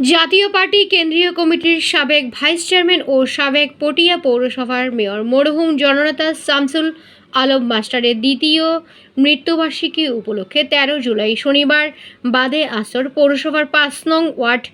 জাতীয় পার্টি কেন্দ্রীয় কমিটির সাবেক ভাইস চেয়ারম্যান ও সাবেক পটিয়া পৌরসভার মেয়র মরহুম জননেতা শামসুল আলম মাস্টারের দ্বিতীয় মৃত্যুবার্ষিকী উপলক্ষে তেরো জুলাই শনিবার বাদে আসর পৌরসভার পাঁচ নং ওয়ার্ড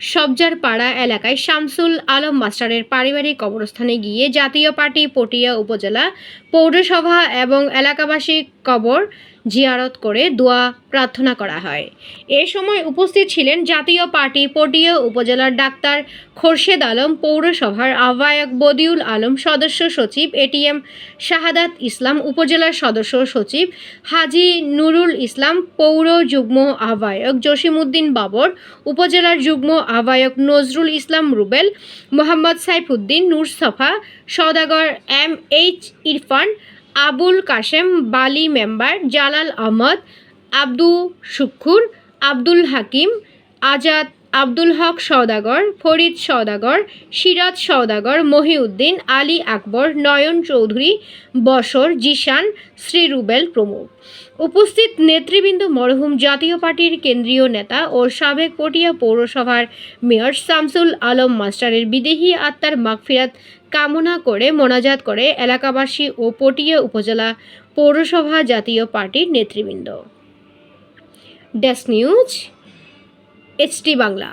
সবজার পাড়া এলাকায় শামসুল আলম মাস্টারের পারিবারিক কবরস্থানে গিয়ে জাতীয় পার্টি পটিয়া উপজেলা পৌরসভা এবং এলাকাবাসী কবর জিয়ারত করে দোয়া প্রার্থনা করা হয়। এ সময় উপস্থিত ছিলেন জাতীয় পার্টি পটিয়া উপজেলার ডাক্তার খোরশেদ আলম, পৌরসভার আহ্বায়ক বদিউল আলম, সদস্য সচিব এটিএম শাহাদাত ইসলাম, উপজেলার সদস্য সচিব হাজি নুরুল ইসলাম, পৌর যুগ্ম আহ্বায়ক জসিমউদ্দিন বাবর, উপজেলার যুগ্ম আহ্বায়ক Nazrul Islam Rubel, Mohammad Saifuddin, Nursafa Sadagar M H Irfan Abul Kashem Bali member, Jalal Ahmad Abdu Shukkur Abdul Hakim, Azad Abdul Haque Saudagar, Farid Saudagar, Siraj Saudagar, Mohiuddin, Ali Akbar, Nayan Chowdhury, Basar, Zishan Shri Rubel প্রমুখ। উপস্থিত নেতৃবৃন্দ মরহুম জাতীয় পার্টির কেন্দ্রীয় নেতা ও সাবেক পটিয়া পৌরসভার মেয়র শামসুল আলম মাস্টারের বিদেহী আত্মার মাগফিরাত কামনা করে মোনাজাত করে এলাকাবাসী ও পটিয়া উপজেলা পৌরসভা জাতীয় পার্টির নেতৃবৃন্দ। Desk news HT Bangla.